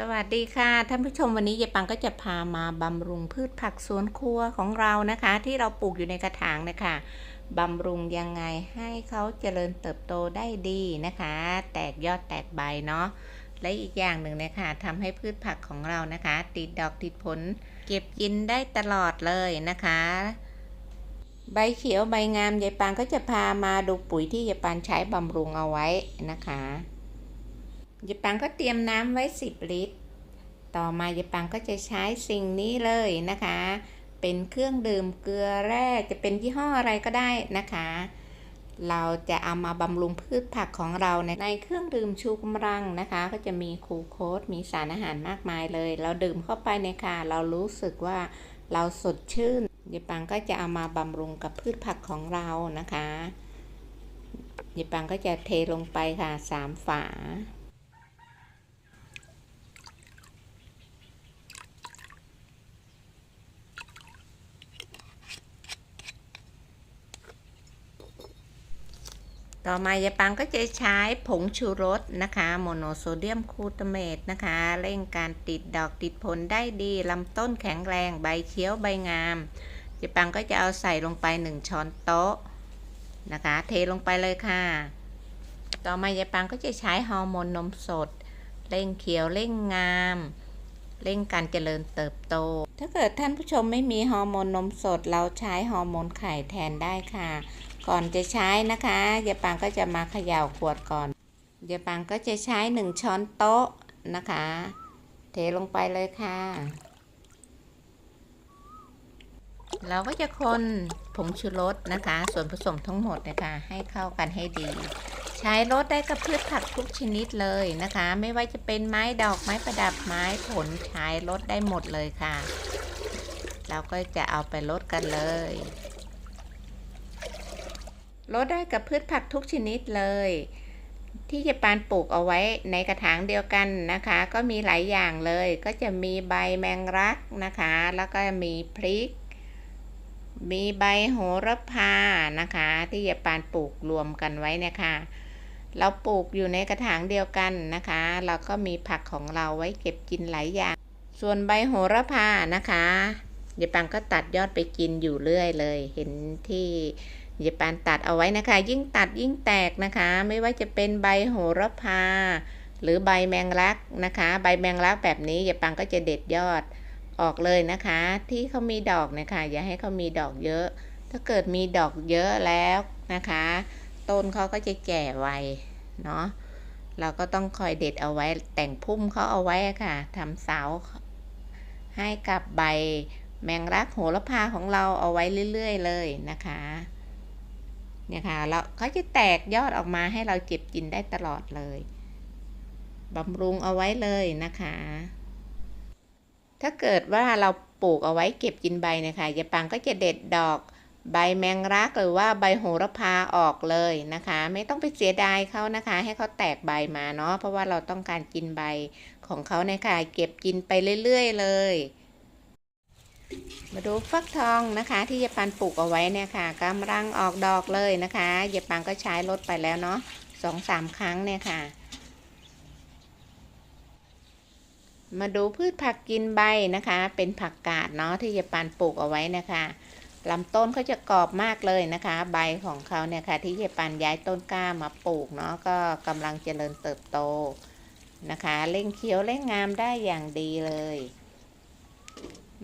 สวัสดีค่ะ ท่านผู้ชมวันนี้ยายปังก็จะพามาบำรุงพืชผักสวนครัวของเรานะคะ ที่เราปลูกอยู่ในกระถางนะคะบำรุงยังไงให้เขาเจริญเติบโตได้ดีนะคะ แตกยอดแตกใบเนาะและอีกอย่างหนึ่งนะคะทำให้พืชผักของเรานะคะ ติดดอกติดผล เก็บกินได้ตลอดเลยนะคะ ใบเขียวใบงามยายปางก็จะพามาดูปุ๋ยที่ยายปางใช้บำรุงเอาไว้นะคะ ยายปังก็เตรียมน้ำไว้ 10 ลิตร ต่อมายายปังก็จะใช้สิ่งนี้เลยนะคะ เป็นเครื่องดื่มเกลือแร่จะเป็นยี่ห้ออะไรก็ได้นะคะ เราจะเอามาบำรุงพืชผักของเราในในเครื่องดื่มชูกำลังนะคะ ก็จะมีคูโคสมีสารอาหารมากมายเลย เราดื่มเข้าไปในค่ะ เรารู้สึกว่าเราสดชื่นยายปังก็จะเอามาบำรุงกับพืชผักของเรานะคะยายปังก็จะเทลงไปค่ะสามฝา ต่อมายายปังก็จะใช้ผงชูรสนะคะโมโนโซเดียมคูตาเมตนะคะ เร่งการติดดอกติดผลได้ดีลำต้นแข็งแรงใบเขียวใบงามยายปังก็จะเอาใส่ลงไป 1 ช้อนโต๊ะนะคะ เทลงไปเลยค่ะ ต่อมายายปังก็จะใช้ฮอร์โมนนมสด เร่งเขียวเร่งงามเร่งการเจริญเติบโต ถ้าเกิดท่านผู้ชมไม่มีฮอร์โมนนมสด เราใช้ฮอร์โมนไข่แทนได้ค่ะ ก่อนจะใช้นะคะยายปางก็จะมาเขย่าขวดก่อนยายปางก็จะใช้1ช้อนโต๊ะนะคะ เทลงไปเลยค่ะ เราก็จะคนผงชูรสนะคะ ส่วนผสมทั้งหมดนะคะ ให้เข้ากันให้ดี ใช้รสได้กับพืชผักทุกชนิดเลยนะคะ ไม่ว่าจะเป็นไม้ดอกไม้ประดับไม้ผลใช้รสได้หมดเลยค่ะ เราก็จะเอาไปลดกันเลย ลดได้กับพืชผักทุกชนิดเลย ที่จะปานปลูกเอาไว้ในกระถางเดียวกันนะคะ ก็มีหลายอย่างเลย ก็จะมีใบแมงรักนะคะ แล้วก็มีพริก มีใบโหระพานะคะ ที่จะปานปลูกรวมกันไว้นะคะ เราปลูกอยู่ในกระถางเดียวกันนะคะ เราก็มีผักของเราไว้เก็บกินหลายอย่าง ส่วนใบโหระพานะคะเยปังก็ตัดยอดไปกินอยู่เรื่อยเลย เห็นที่ เดี๋ยวปันตัดเอาไว้นะคะ ยิ่งตัดยิ่งแตกนะคะ ไม่ว่าจะเป็นใบโหระพา หรือใบแมงลักนะคะ ใบแมงลักแบบนี้เดี๋ยวปังก็จะเด็ดยอดออกเลยนะคะ ที่เขามีดอกนะคะ อย่าให้เขามีดอกเยอะ ถ้าเกิดมีดอกเยอะแล้วนะคะ ต้นเขาก็จะแก่ไวเนาะเราก็ต้องคอยเด็ดเอาไว้แต่งพุ่มเขาเอาไว้ค่ะทำเสาให้กับใบแมงลักโหระพาของเราเอาไว้เรื่อย ๆ เลยนะคะ เนี่ยค่ะแล้วเขาจะแตกยอดออกมาให้เราเก็บกินได้ตลอดเลยบำรุงเอาไว้เลยนะคะ ถ้าเกิดว่าเราปลูกเอาไว้เก็บกินใบนะคะยายปังก็จะเด็ดดอกใบแมงรักหรือว่าใบโหระพาออกเลยนะคะ ไม่ต้องไปเสียดายเขานะคะ ให้เขาแตกใบมาเนาะเพราะว่าเราต้องการกินใบของเขานะคะเก็บกินไปเรื่อย ๆ เลย มาดูฟักทองนะคะที่ยายปันปลูกเอาไว้เนี่ยค่ะกำลังออกดอกเลยนะคะยายปังก็ใช้ลดไปแล้วเนาะสองสามครั้งเนี่ยค่ะ มาดูพืชผักกินใบนะคะ เป็นผักกาดเนาะที่ยายปันปลูกเอาไว้นะคะลำต้นเขาจะกรอบมากเลยนะคะ ใบของเขาเนี่ยค่ะ ที่ยายปันย้ายต้นกล้ามาปลูกเนาะก็กำลังเจริญเติบโตนะคะเร่งเขียวเร่งงามได้อย่างดีเลย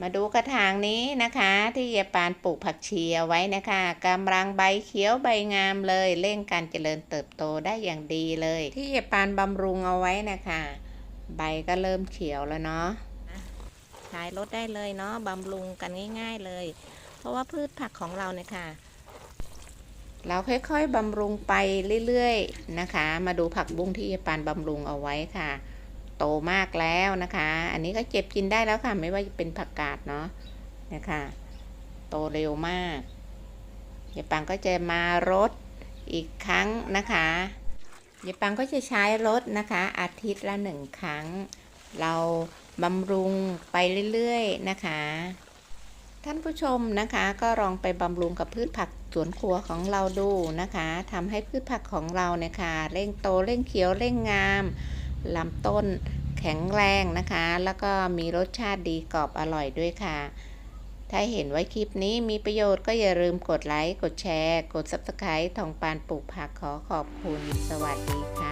มาดูกระถางนี้นะคะ ที่ยายปานปลูกผักชีเอาไว้นะคะกำลังใบเขียวใบงามเลยเร่งการเจริญเติบโตได้อย่างดีเลย ที่ยายปานบำรุงเอาไว้นะคะ ใบก็เริ่มเขียวแล้วเนาะใช้ลดได้เลยเนาะบำรุงกันง่าย ๆเลย เพราะว่าพืชผักของเราเนี่ยค่ะ เราค่อยๆบำรุงไปเรื่อยๆนะคะ มาดูผักบุ้งที่ยายปานบำรุงเอาไว้ค่ะ โตมากแล้วนะคะ อันนี้ก็เก็บกินได้แล้วค่ะ ไม่ว่าจะเป็นผักกาดเนาะนะคะโตเร็วมากยายปังก็จะมารดอีกครั้งนะคะยายปังก็จะใช้รดนะคะ อาทิตย์ละหนึ่งครั้ง เราบำรุงไปเรื่อยๆนะคะ ท่านผู้ชมนะคะก็ลองไปบำรุงกับพืชผักสวนครัวของเราดูนะคะทำให้พืชผักของเราเนี่ยค่ะเร่งโตเร่งเขียวเร่งงาม ลำต้นแข็งแรงนะคะ แล้วก็มีรสชาติดีกรอบอร่อยด้วยค่ะ ถ้าเห็นว่าคลิปนี้มีประโยชน์ก็อย่าลืมกดไลค์ กดแชร์ กด Subscribe ทองปานปลูกผักขอขอบคุณ สวัสดีค่ะ